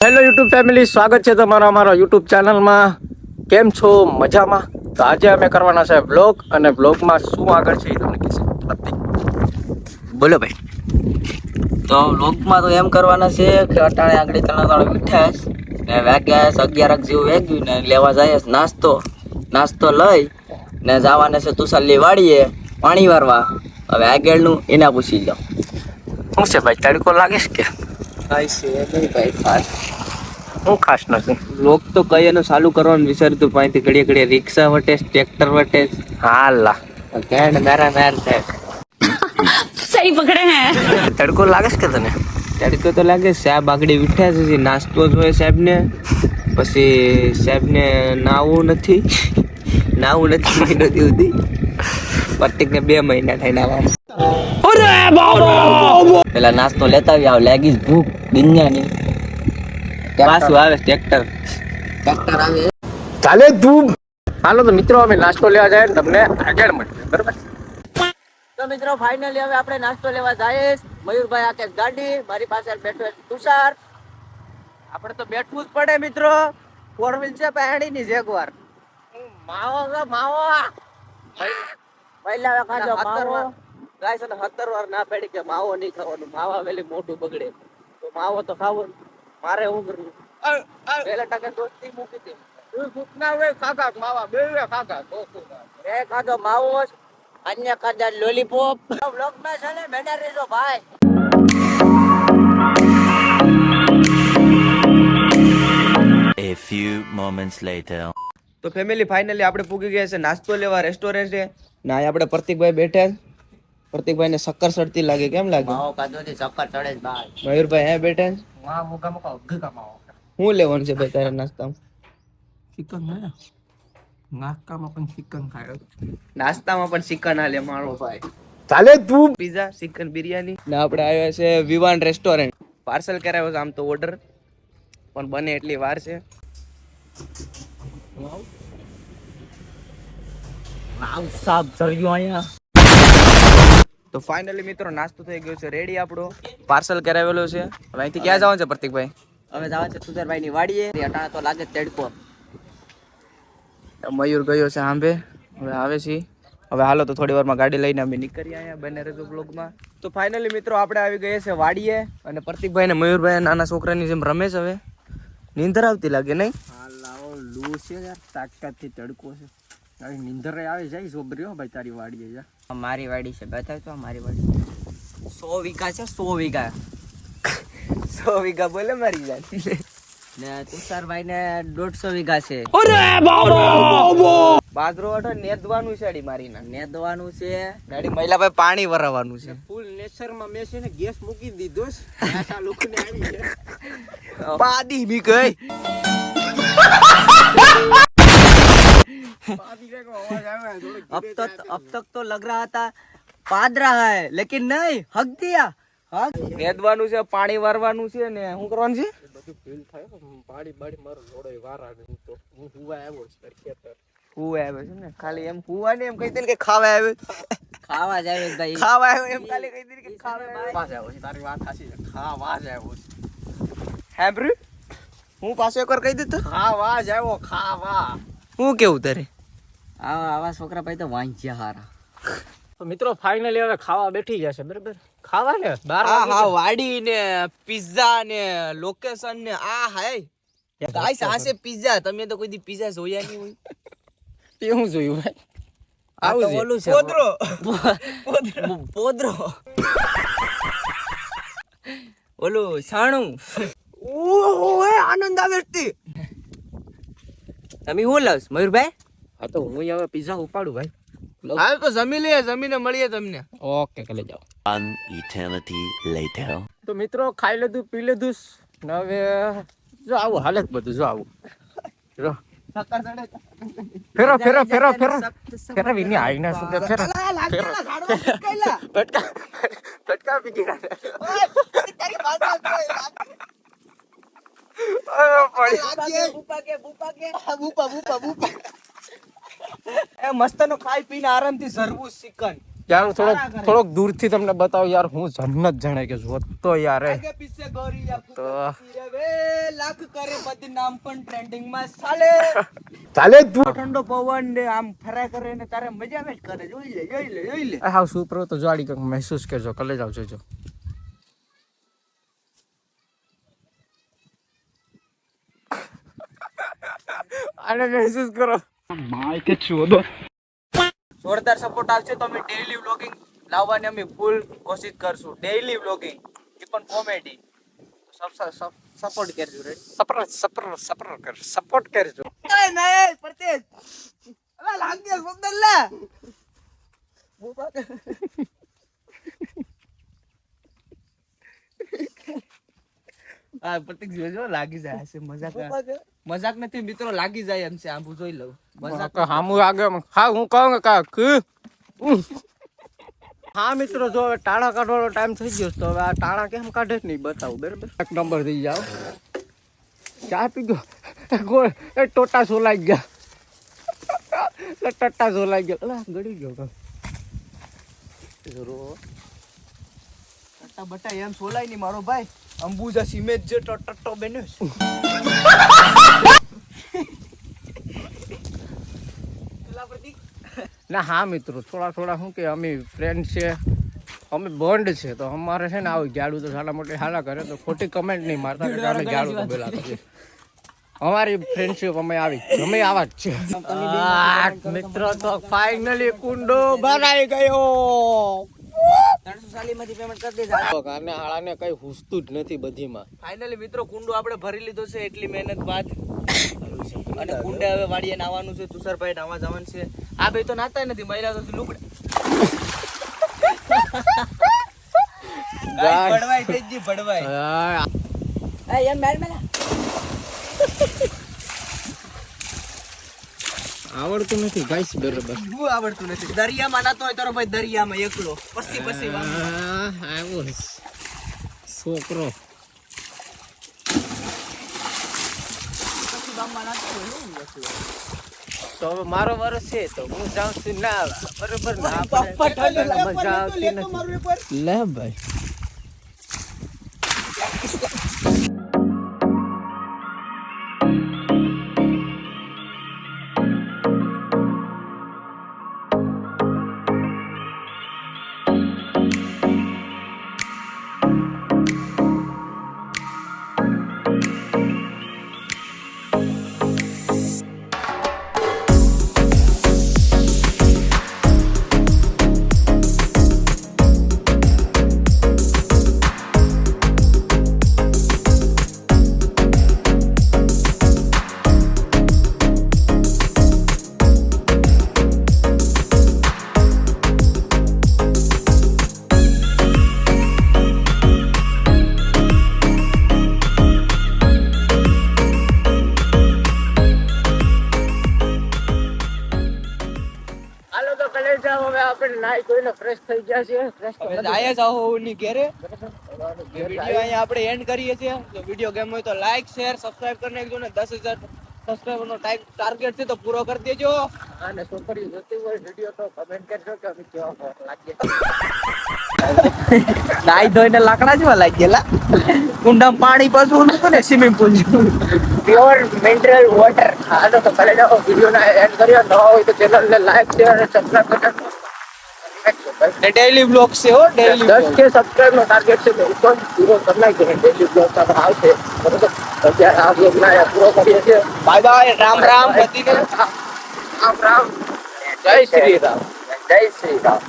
Hello YouTube family સ્વાગત છે તમારા અમારા યુટ્યુબ ચેનલમાં કેમ છો? મજામાં? તો આજે અમે કરવાના છે બ્લોગ અને બ્લોગમાં શું આગળ છે એ તમને કહેશે. બોલો ભાઈ. તો વ્લોગમાં તો એમ કરવાના છે કે અટાણે આગળ ત્રણ ત્રણ મીઠાશ ને વાગ્યા અગિયારક જેવું વેગ્યું ને લેવા જાય નાસ્તો. નાસ્તો લઈ ને જવાના છે તુસાલી વાળીએ પાણી વારવા. હવે આગળનું એના પૂછી જાઓ શું છે ભાઈ તડકો લાગે છે કે? ખાય છે નહીં ભાઈ ખાસ હું ખાસ નથી. લોક તો કઈ એનું ચાલુ કરવાનું વિચારતું પાંચથી ઘડીએ ઘડીએ રિક્ષા વટે ટ્રેક્ટર વટે હાલા. ઘેડ મેરા મેર છે. સહી પકડે હે. તડકો લાગે છે કે તને? તડકો તો લાગે સાહેબ આગળી વિઠ્યા છે નાસ્તો જોઈએ સાહેબને. પછી સાહેબને નાવું નથી. નાવું નથી મહિનો સુધી. પ્રત્યેકને બે મહિના થાય નાવાનું પેલા નાસ્તો લેતા આવી આવ લાગી ભૂખ દુનિયાની પાછું આવે ટ્રેક્ટર ટ્રેક્ટર આવે. ચાલે તું. હાલો તો મિત્રો અમે નાસ્તો લેવા જાય તમને આગળ મળીએ. બરાબર? તો મિત્રો ફાઇનલી હવે આપણે નાસ્તો લેવા જઈએ મયુરભાઈ આકેશ ગાડી મારી પાસે બેઠો છે તુષાર. આપણે તો બેઠવું જ પડે મિત્રો. ફોર વ્હીલ છે પહેણી ની જેગવાર માવો માવો. પહેલા ખાજો માવો. ગાય છે ને સત્તર વાર ના પડી કે માવો નહીં ખાવાનું માવા વેલી મોટું બગડે. તો માવો તો ખાવો મારે હું કરવું? પેલા ટકા દોસ્તી મૂકી હતી. એ ખાધો માવો જ. અન્ય ખાધા લોલીપોપ. બ્લોગમાં છે ને બેઠા રહેજો ભાઈ A few moments later. તો ફેમિલી ફાઇનલી આપણે પૂગી ગયા છે નાસ્તો લેવા રેસ્ટોરન્ટે ના અહીં આપણે પ્રતિકભાઈ બેઠા છે. પ્રતિકભાઈને શક્કર સડતી લાગે કેમ લાગે? માવો કાધો થી ચક્કર ચડે જ ભાઈ મયુરભાઈ હે મુકા ઉગી માવો શું લેવાનું છે ભાઈ તારા નાસ્તામાં? ચિકન ને? નાસ્તામાં પણ ચિકન ખાય. નાસ્તામાં પણ ચિકન આલે મારો ભાઈ. ચાલે તું? Pizza chicken biryani. ને આપણે આવ્યા છે વિવાન રેસ્ટોરન્ટ. પાર્સલ કરાવ્યો છે આમ તો ઓર્ડર પણ બને એટલી વાર છે. સાફ ચડ્યું અહીંયા. તો ફાઇનલી મિત્રો નાસ્તો થઈ ગયો છે. રેડી આપણો? પાર્સલ કરાવેલો છે. હવે અહીંથી ક્યાં જવાનું છે પ્રતિકભાઈ? હવે જવા છે સુધરભાઈ ની વાડીએ અટાણા તો લાગે તડકો મયુર ગયો છે આંબે. હવે આવે છે. હવે હાલો તો થોડી વારમાં ગાડી લઈને અમે નીકળીએ અહીંયા બને રજો બ્લોગમાં તો ફાઇનલી મિત્રો આપણે આવી ગયા છે વાડીએ અને પ્રતિકભાઈ ને મયુરભાઈ નાના છોકરાની જેમ રમે છે હવે. નીંદર આવતી લાગે નહીં? લાવો લૂ છે યાર. તાકાતથી તડકો છે. આવી નીંદર આવે જાય સોબરીઓ ભાઈ તારી વાડીએ જા. મારી વાડી છે બતાવ તો મારી વાડી. સો વીઘા છે સો વીઘા. સો વીઘા બોલે મારી જાન ને તુષારભાઈ ને દોઢસો વીઘા છે. બાજરો વાટો નેદવાનું છે અડી મારી ના નેદવાનું છે. ગાડી મહિલા ભાઈ પાણી વરાવવાનું છે. ફૂલ નેચરમાં મેં છે ને ગેસ મૂકી દીધો છે. આ લોકોને આવી છે. પાડી બી ગઈ. अब तो अब तक तो लग रहा था पाद रहा है लेकिन नहीं हक दिया हक નેદવાનું છે પાણી વારવાનું છે ને શું કરવાનું છે ફીલ થાય પાડી બાડી મારો લોડો વારા નહીં તો હું હુવા આવ્યો છું તાર ખેતર હુવા આવે છે ને ખાલી એમ હુવા ને એમ કહી દે ને કે ખાવા આવે ખાવા જાય ભાઈ ખાવા આવે એમ ખાલી કહી દે ને કે ખાવા આવે વાજ આવ્યો છે તારી વાત સાચી છે ખા વાજ આવ્યો છે હેમ્બ્રુ હું પાછો એકવાર કહી દઉં તો ખા વાજ આવ્યો ખા વા હું કેવું તારે આવા આવા છોકરા ભાઈ તો વાંચ્યા હારા. તો મિત્રો ફાઇનલી હવે ખાવા બેઠી જશે બરાબર? ખાવા ને બાર હા હા વાડી ને પિઝા ને લોકેશન ને આ હાય. ગાઈસ આ છે. પિઝા તમે તો કોઈ દી પિઝા જોયા નહીં હોય. એવું જોયું ભાઈ? આવું તો ઓલું છે. પોદરો. પોદરો. ઓલું સાણું. ઓહો આનંદ આવે છે તમે શું લસ મયુરભાઈ? હા તો હું હવે પીઝા ઉપાડું ભાઈ. હાલ તો જમી લઈએ જમીને મળીએ તમને. ઓકે કલે જાઓ. One ઇટર્નિટી લેટર તો મિત્રો ખાઈ લીધું પી લીધું નવે હવે જો આવું હાલે બધું જો આવું. જો. ફેરો ફેરો ફેરો ફેરો. ફેરો વિની આઈના સુધી ફેરો. ફેરો. પટકા પટકા પી ગયા એ મસ્તનો ખાઈ પીને આરામથી સરવું ચિકન યાર થોડોક થોડોક દૂરથી તમને બતાવો યાર હું જન્નત જણે કે જોતો યાર તો લાખ કરે બદનામ પણ ટ્રેન્ડિંગમાં ચાલે ચાલે તું. ઠંડો પવન ને આમ ફરા કરે ને તારે મજા જ કરે. જોઈ લે જોઈ લે જોઈ લે. હા સુપરો તો જાડી કંઈક મહેસૂસ કરજો કલે જાવ જોજો આને મહેસૂસ કરો. જોરદાર સપોર્ટ આવશે તો અમે ડેઈલી વ્લોગિંગ લાવવાની અમે ફૂલ કોશિશ કરશું. ડેઈલી વ્લોગિંગ એ પણ કોમેડી સપોર્ટ કરજો રે. સપર સપર સપર કર સપોર્ટ કરજો. એ નય પ્રતેજ અલા લાગે સુંદર લા. હા પ્રતિક જોજો લાગી જાય છે મજાક મજાક નથી મિત્રો લાગી જાય એમ છે. આંબુ જોઈ લઉં. હામું આગળ હા હું કહું કે કાક. હા મિત્રો જો હવે ટાણા કાઢવાનો ટાઈમ થઈ ગયો તો હવે આ ટાણા કેમ કાઢે જ નહીં બતાવું બરાબર? એક નંબર થઈ જાવ ચા પી ગયો? એ ટોટા સોલાઈ ગયા. ટટ્ટા સોલાઈ ગયા. અલા ગળી ગયો. ટટ્ટા બટા એમ સોલાય નહીં મારો ભાઈ. અંબુજા સિમેન્ટ જે ટટ્ટો બન્યો છે પેલા પ્રતિક ના હા મિત્રો થોડા થોડા શું કે અમે ફ્રેન્ડ છે અમે બોન્ડ છે તો અમારે છે ને આવું ગાડું તો સારા મોટી હાલા કરે તો ખોટી કમેન્ટ નહીં મારતા કે અમે ગાડું તો પેલા અમારી ફ્રેન્ડશિપ અમે આવી અમે આવા જ છે. મિત્રો તો ફાઇનલી કુંડો ભરાઈ ગયો. કાને હાળાને કઈ હુસતું જ નથી બધીમાં. ફાઇનલી મિત્રો કુંડો આપણે ભરી લીધો છે એટલી મહેનત બાદ. અને કુંડે હવે વાડીએ નાવાનું છે તુષારભાઈ નાવા જવાનું છે. આ ભાઈ તો નાતા નથી મહિલા તો લુગડે. ભડવાઈ થઈ ગઈ ભડવાઈ આ, આવડતું નથી ગાઈસ બરોબર. બહુ આવડતું નથી? દરિયામાં નાતો હોય તારો ભાઈ દરિયામાં એકલો. પછી પછી વામ. આ આવ્યો છે. છોકરો પછી વામમાં નાતો હોય શું વસ્તુ? તો હવે મારો વરસ છે તો હું જાઉં છું ના બરોબર ના? મજા આવતી નથી. લે ભાઈ. આપણે નાઈ કોઈને ફ્રેશ થઈ ગયા છે ફ્રેશ તો જાય જાઓ ઓની ઘેરે. વીડિયો અહીંયા આપણે એન્ડ કરીએ છીએ. જો વીડિયો ગેમ હોય તો લાઈક શેર સબસ્ક્રાઇબ કરીને એકજો ને દસ હજાર સબસ્ક્રાઇબર નો ટાર્ગેટ છે તો પૂરો કરી દેજો. અને છોકરીઓ જોતી હોય વીડિયો તો કમેન્ટ કરજો કે અમે કેવા લાગે નાઈ ધોઈને લાકડા જેવા લાગી ગયેલા કુંડામાં પાણી પાછું નતું ને swimming pool pure mineral water હા તો જાઓ વીડિયો ના એન્ડ કર્યો ન હોય તો ચેનલ ને લાઈક શેર અને સબસ્ક્રાઇબ કરજો ને ડેઈલી બ્લોગ છે હો ડેઈલી દસ કે સબસ્ક્રાઇબ નો ટાર્ગેટ છે તો પૂરો કરી કે ડેલી બ્લોગ તો આવશે. બરોબર? અત્યારે આ બ્લોગ ના પૂરો કરીએ છીએ. બાય બાય રામ રામ બધીને રામ રામ. જય શ્રી રામ. જય શ્રી રામ.